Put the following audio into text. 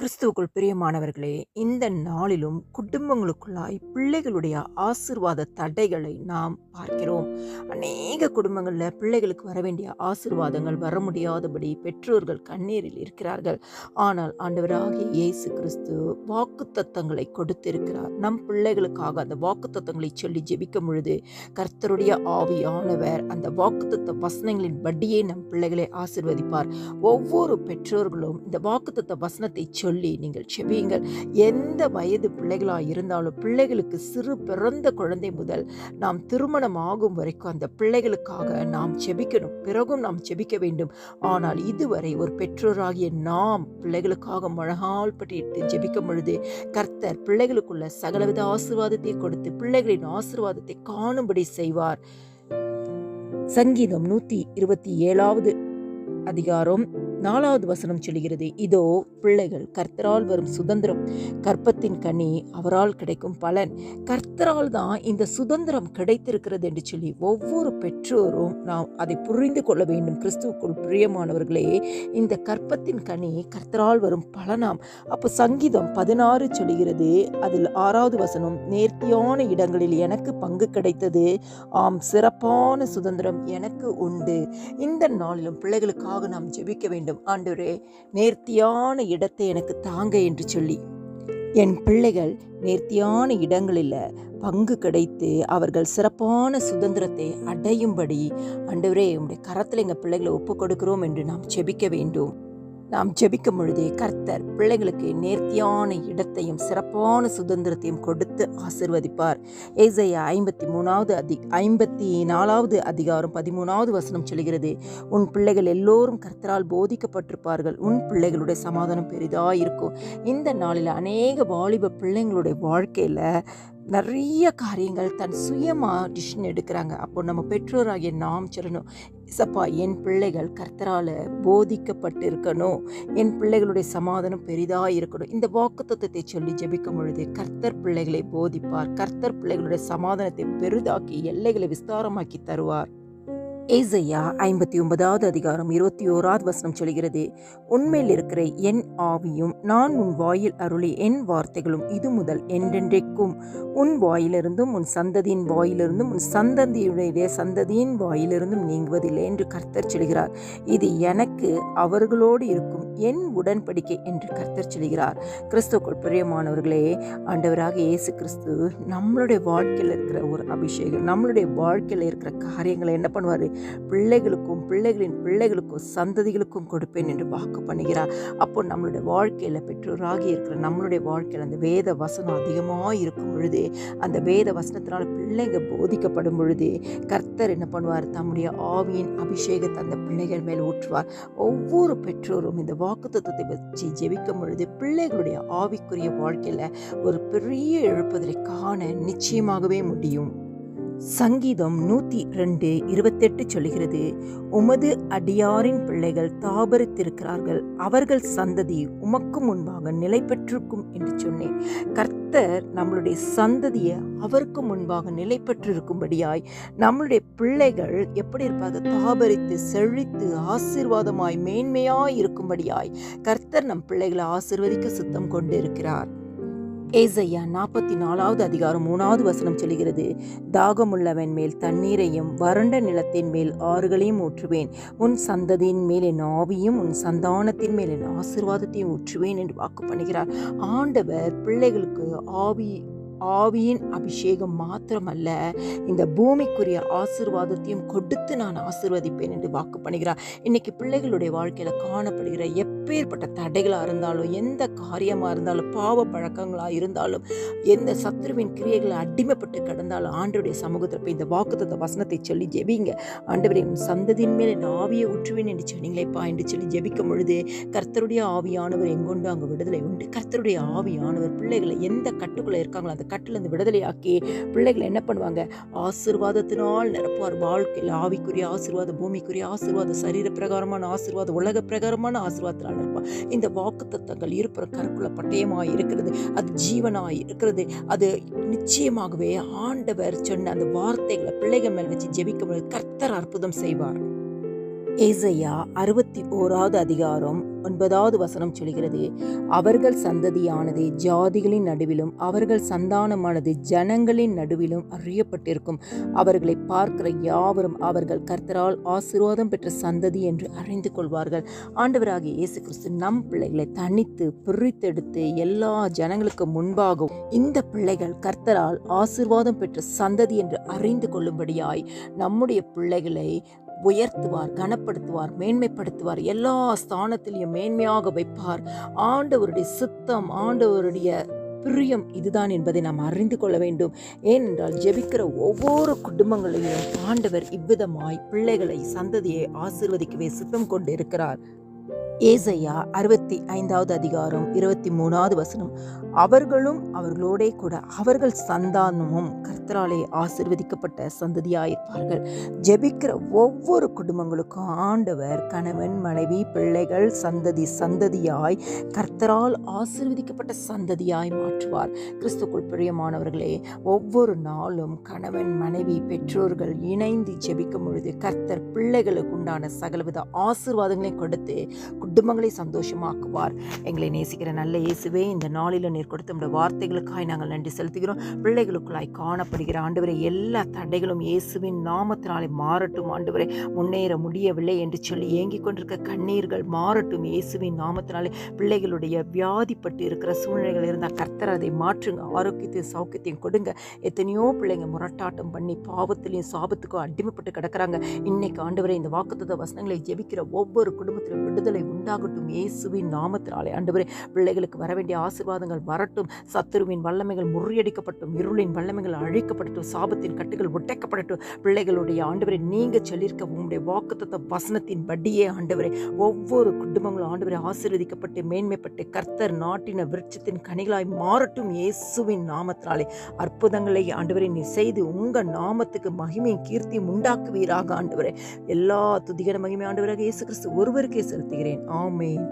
கிறிஸ்துவுக்குள் பிரியமானவர்களே இந்த நாளிலும் குடும்பங்களுக்குள்ளாய் பிள்ளைகளுடைய ஆசிர்வாத தடைகளை நாம் பார்க்கிறோம். அநேக குடும்பங்களில் பிள்ளைகளுக்கு வர வேண்டிய ஆசிர்வாதங்கள் வர முடியாதபடி பெற்றோர்கள் கண்ணீரில் இருக்கிறார்கள். ஆனால் ஆண்டவராகிய இயேசு கிறிஸ்து வாக்குத்தத்தங்களை கொடுத்திருக்கிறார். நம் பிள்ளைகளுக்காக அந்த வாக்குத்தத்தங்களை சொல்லி ஜெபிக்கும் பொழுது கர்த்தருடைய ஆவியானவர் அந்த வாக்குத்தத்த வசனங்களின் படியே நம் பிள்ளைகளை ஆசிர்வதிப்பார். ஒவ்வொரு பெற்றோர்களும் இந்த வாக்குத்தத்த வசனத்தை சொல்லி சொல்லி நீங்கள் செபியுங்கள். எந்த வயது பிள்ளைகளாக இருந்தாலும் பிள்ளைகளுக்கு சிறு பிறந்த குழந்தை முதல் நாம் திருமணம் ஆகும் வரைக்கும் அந்த பிள்ளைகளுக்காக நாம் செபிக்கணும். பிறகும் நாம் செபிக்க வேண்டும். ஆனால் இதுவரை ஒரு பெற்றோராகிய நாம் பிள்ளைகளுக்காக மழகால் பட்டிட்டு ஜெபிக்கும் பொழுது கர்த்தர் பிள்ளைகளுக்குள்ள சகலவித ஆசீர்வாதத்தை கொடுத்து பிள்ளைகளின் ஆசீர்வாதத்தை காணும்படி செய்வார். சங்கீதம் நூத்தி இருபத்தி ஏழாவது அதிகாரம். நாலாவது வசனம் சொல்கிறது இதோ பிள்ளைகள் கர்த்தரால் வரும் சுதந்திரம். கற்பத்தின் கனி அவரால் கிடைக்கும் பலன். கர்த்தரால் தான் இந்த சுதந்திரம் கிடைத்திருக்கிறது என்று சொல்லி ஒவ்வொரு பெற்றோரும் நாம் அதை புரிந்து கொள்ள வேண்டும். கிறிஸ்துவுக்குள் பிரியமானவர்களே இந்த கற்பத்தின் கனி கர்த்தரால் வரும் பலனாம். அப்போ சங்கீதம் பதினாறு சொல்கிறது அதில் ஆறாவது வசனம் நேர்த்தியான இடங்களில் எனக்கு பங்கு கிடைத்தது. ஆம் சிறப்பான சுதந்திரம் எனக்கு உண்டு. இந்த நாளிலும் பிள்ளைகளுக்காக நாம் ஜெபிக்க வேண்டும். ஆண்டவரே நேர்த்தியான இடத்தை எனக்கு தாங்க என்று சொல்லி. என் பிள்ளைகள் நேர்த்தியான இடங்களில் பங்கு கிடைத்து அவர்கள் சிறப்பான சுதந்திரத்தை அடையும்படி அண்டவரே உங்களுடைய கரத்தில் எங்கள் பிள்ளைகளை ஒப்புக் கொடுக்கிறோம் என்று நாம் ஜெபிக்க வேண்டும். நாம் ஜெபிக்கும் பொழுதே கர்த்தர் பிள்ளைகளுக்கு நேர்த்தியான இடத்தையும் சிறப்பான சுதந்திரத்தையும் கொடுத்து ஆசிர்வதிப்பார். ஏசையா ஐம்பத்தி மூணாவது அதி ஐம்பத்தி நாலாவது அதிகாரம் பதிமூணாவது வசனம் சொல்கிறது உன் பிள்ளைகள் எல்லோரும் கர்த்தரால் போதிக்கப்பட்டிருப்பார்கள். உன் பிள்ளைகளுடைய சமாதானம் பெரிதாக இருக்கும் இந்த நாளில் அநேக வாலிப பிள்ளைங்களுடைய வாழ்க்கையில் நிறைய காரியங்கள் தன் சுயமாக டிசிஷன் எடுக்கிறாங்க. அப்போ நம்ம பெற்றோராகிய நாம் சொல்லணும். இசப்பா என் பிள்ளைகள் கர்த்தரால் போதிக்கப்பட்டிருக்கணும். என் பிள்ளைகளுடைய சமாதானம் பெரிதாக இருக்கணும். இந்த வாக்குத்தத்தத்தை சொல்லி ஜெபிக்கும் பொழுது கர்த்தர் பிள்ளைகளை போதிப்பார். கர்த்தர் பிள்ளைகளுடைய சமாதானத்தை பெரிதாக்கி எல்லைகளை விஸ்தாரமாக்கி தருவார். ஏசையா ஐம்பத்தி ஒன்பதாவது அதிகாரம் இருபத்தி ஓராவது வசனம் சொல்கிறது உண்மையில் இருக்கிற என் ஆவியும் நான் உன் வாயில் அருளி என் வார்த்தைகளும் இது முதல் என்றென்றைக்கும். உன் வாயிலிருந்தும் உன் சந்ததியின் வாயிலிருந்தும் உன் சந்ததியுடைய சந்ததியின் வாயிலிருந்தும் நீங்குவதில்லை என்று கர்த்தர் சொல்கிறார். இது எனக்கு அவர்களோடு இருக்கும் என் உடன்படிக்கை என்று கர்த்தர் சொல்கிறார். கிறிஸ்துக்குள் பிரியமானவர்களே ஆண்டவராக இயேசு கிறிஸ்து நம்மளுடைய வாழ்க்கையில் இருக்கிற ஒரு அபிஷேகம் நம்மளுடைய வாழ்க்கையில் இருக்கிற காரியங்களை என்ன பண்ணுவார்? பிள்ளைகளுக்கும் பிள்ளைகளின் பிள்ளைகளுக்கும் சந்ததிகளுக்கும் கொடுப்பேன் என்று வாக்கு பண்ணுகிறார். அப்போ நம்மளுடைய வாழ்க்கையில் பெற்றோராகி இருக்கிற நம்மளுடைய வாழ்க்கையில் அந்த வேத வசனம் அதிகமாக இருக்கும் பொழுது அந்த வேத வசனத்தினால் பிள்ளைங்க போதிக்கப்படும் பொழுது கர்த்தர் என்ன பண்ணுவார்? தம்முடைய ஆவியின் அபிஷேகத்தை அந்த பிள்ளைகள் மேல் ஊற்றுவார். ஒவ்வொரு பெற்றோரும் இந்த வாக்குத்தத்தத்தை வச்சு ஜெபிக்கும் பொழுது பிள்ளைகளுடைய ஆவிக்குரிய வாழ்க்கையில் ஒரு பெரிய எழுப்புதலை காண நிச்சயமாகவே முடியும். சங்கீதம் நூற்றி ரெண்டு இருபத்தெட்டு சொல்கிறது உமது அடியாரின் பிள்ளைகள் தாபரித்திருக்கிறார்கள். அவர்கள் சந்ததி உமக்கு முன்பாக நிலை பெற்றிருக்கும் என்று சொன்னேன். கர்த்தர் நம்மளுடைய சந்ததியை அவருக்கு முன்பாக நிலை பெற்றிருக்கும்படியாய் நம்மளுடைய பிள்ளைகள் எப்படி இருப்பாங்க? தாபரித்து செழித்து ஆசீர்வாதமாய் மேன்மையாய் இருக்கும்படியாய் கர்த்தர் நம் பிள்ளைகளை ஆசிர்வதிக்க சுத்தம் கொண்டு இருக்கிறார் ஏசையா நாற்பத்தி நாலாவது அதிகாரம் மூணாவது வசனம் சொல்கிறது தாகமுள்ளவன் மேல் தண்ணீரையும் வறண்ட நிலத்தின் மேல் ஆறுகளையும் ஊற்றுவேன். உன் சந்ததியின் மேல் என் ஆவியும் உன் சந்தானத்தின் மேல் என் ஆசிர்வாதத்தையும் ஊற்றுவேன் என்று வாக்கு பண்ணுகிறார். ஆண்டவர் பிள்ளைகளுக்கு ஆவி ஆவியின் அபிஷேகம் மாத்திரமல்ல இந்த பூமிக்குரிய ஆசிர்வாதத்தையும் கொடுத்து நான் ஆசிர்வதிப்பேன் என்று வாக்கு பண்ணுகிறார். இன்னைக்கு பிள்ளைகளுடைய வாழ்க்கையில் காணப்படுகிற எப்பேற்பட்ட தடைகளாக இருந்தாலும் எந்த காரியமாக இருந்தாலும் பாவ பழக்கங்களாக இருந்தாலும் எந்த சத்ருவின் கிரியைகளை அடிமைப்பட்டு கிடந்தாலும் ஆண்டவருடைய சமூகத்தில் போய் இந்த வாக்குத்த வசனத்தை சொல்லி ஜெபிங்க. ஆண்டவரை உன் சந்ததியின் மேல் என் ஆவியை ஊற்றுவேன் என்று சொன்னீங்களேப்பா என்று சொல்லி ஜெபிக்கும் பொழுது கர்த்தருடைய ஆவியானவர் எங்கொண்டு அங்கே விடுதலை உண்டு. கர்த்தருடைய ஆவியானவர் பிள்ளைகளை எந்த கட்டுக்குள்ளே இருக்காங்களோ அந்த கட்டிலிருந்து விடுதலையாக்கி பிள்ளைகளை என்ன பண்ணுவாங்க? ஆசிர்வாதத்தினால் நிரப்புவார். வாழ்க்கையில் ஆவிக்குரிய ஆசிர்வாதம் பூமிக்குரிய ஆசிர்வாதம் சரீர பிரகாரமான ஆசிர்வாதம் உலக பிரகாரமான ஆசிர்வாதத்தினால் நிரப்பார் இந்த வாக்கு தத்தங்கள் இருப்புற கருக்குள்ள பட்டயமாக இருக்கிறது. அது ஜீவனாக இருக்கிறது. அது நிச்சயமாகவே ஆண்டவர் சொன்ன அந்த வார்த்தைகளை பிள்ளைகள் மேல் வச்சு ஜெபிக்கும் கர்த்தர் அற்புதம் செய்வார். ஏசையா அறுபத்தி ஓராவது அதிகாரம் ஒன்பதாவது வசனம் சொல்கிறது அவர்கள் சந்ததியானது ஜாதிகளின் நடுவிலும் அவர்கள் சந்தானமானது ஜனங்களின் நடுவிலும் அறியப்பட்டிருக்கும். அவர்களை பார்க்கிற யாவரும் அவர்கள் கர்த்தரால் ஆசீர்வாதம் பெற்ற சந்ததி என்று அறிந்து கொள்வார்கள். ஆண்டவராகிய இயேசு கிறிஸ்து நம் பிள்ளைகளை தனித்து பிரித்தெடுத்து எல்லா ஜனங்களுக்கு முன்பாகவும் இந்த பிள்ளைகள் கர்த்தரால் ஆசீர்வாதம் பெற்ற சந்ததி என்று அறிந்து கொள்ளும்படியாய் நம்முடைய பிள்ளைகளை உயர்த்துவார் கனப்படுத்துவார் மேன்மைப்படுத்துவார். எல்லா ஸ்தானத்திலையும் மேன்மையாக வைப்பார். ஆண்டவருடைய சித்தம் ஆண்டவருடைய பிரியம் இதுதான் என்பதை நாம் அறிந்து கொள்ள வேண்டும். ஏனென்றால் ஜெபிக்கிற ஒவ்வொரு குடும்பங்களையும் ஆண்டவர் இவ்விதமாய் பிள்ளைகளை சந்ததியை ஆசிர்வதிக்கவே சித்தம் கொண்டு இருக்கிறார் ஏசையா அறுபத்தி ஐந்தாவது அதிகாரம் இருபத்தி மூணாவது வசனம். அவர்களும் அவர்களோடே கூட அவர்கள் சந்தானமும் கர்த்தராலே ஆசிர்வதிக்கப்பட்ட சந்ததியாயிருப்பார்கள். ஜெபிக்கிற ஒவ்வொரு குடும்பங்களுக்கும் ஆண்டவர் கணவன் மனைவி பிள்ளைகள் சந்ததி சந்ததியாய் கர்த்தரால் ஆசிர்வதிக்கப்பட்ட சந்ததியாய் மாற்றுவார். கிறிஸ்துக்குள் பிரியமானவர்களே ஒவ்வொரு நாளும் கணவன் மனைவி பெற்றோர்கள் இணைந்து ஜெபிக்கும் பொழுது கர்த்தர் பிள்ளைகளுக்கு உண்டான சகலவித ஆசிர்வாதங்களையும் கொடுத்து குடும்பங்களை சந்தோஷமாக்குவார். எங்களை நேசிக்கிற நல்ல இயேசுவே இந்த நாளில் நீர் கொடுத்த நம்முடைய வார்த்தைகளுக்காய் நாங்கள் நன்றி செலுத்துகிறோம். பிள்ளைகளுக்குள்ளாய் காணப்படுகிற ஆண்டவரை எல்லா தடைகளும் இயேசுவின் நாமத்தினாலே மாறட்டும் ஆண்டவரை. முன்னேற முடியவில்லை என்று சொல்லி ஏங்கிக் கொண்டிருக்க கண்ணீர்கள் மாறட்டும் இயேசுவின் நாமத்தினாலே. பிள்ளைகளுடைய வியாதிப்பட்டு இருக்கிற சூழ்நிலைகள் இருந்தால் கர்த்தர் அதை மாற்றுங்க. ஆரோக்கியத்தையும் சௌக்கியத்தையும் கொடுங்க. எத்தனையோ பிள்ளைங்க முரட்டாட்டம் பண்ணி பாவத்திலையும் சாபத்துக்கும் அடிமைப்பட்டு கிடக்குறாங்க. இன்னைக்கு ஆண்டவரை இந்த வாக்குத்த வசனங்களை ஜெபிக்கிற ஒவ்வொரு குடும்பத்திலும் விடுதல் உண்டாகட்டும் இயேசுவின் நாமத்தினாலே. ஆண்டவரே பிள்ளைகளுக்கு வர வேண்டிய ஆசீர்வாதங்கள் வரட்டும். சத்துருவின் வல்லமைகள் முறியடிக்கப்பட்டும் இருளின் வல்லமைகள் அழிக்கப்படட்டும் சாபத்தின் கட்டுகள் ஒட்டைக்கப்படட்டும். பிள்ளைகளுடைய ஆண்டவரை நீங்க சொல்லியிருக்க உங்களுடைய வாக்குத்த வசனத்தின் படியே ஆண்டவரே. ஒவ்வொரு குடும்பங்களும் ஆண்டவரை ஆசீர்வதிக்கப்பட்டு மேன்மைப்பட்டு கர்த்தர் நாட்டின விருட்சத்தின் கனிகளாய் மாறட்டும் இயேசுவின் நாமத்தினாலே. அற்புதங்களை ஆண்டவரை நீ செய்து உங்க நாமத்துக்கு மகிமையும் கீர்த்தியும் உண்டாக்குவீராக ஆண்டவரே. எல்லா துதிகர மகிமை ஆண்டவராக இயேசு கிறிஸ்து ஒருவருக்கே செலுத்த செலுத்துகிறேன் ஆமென்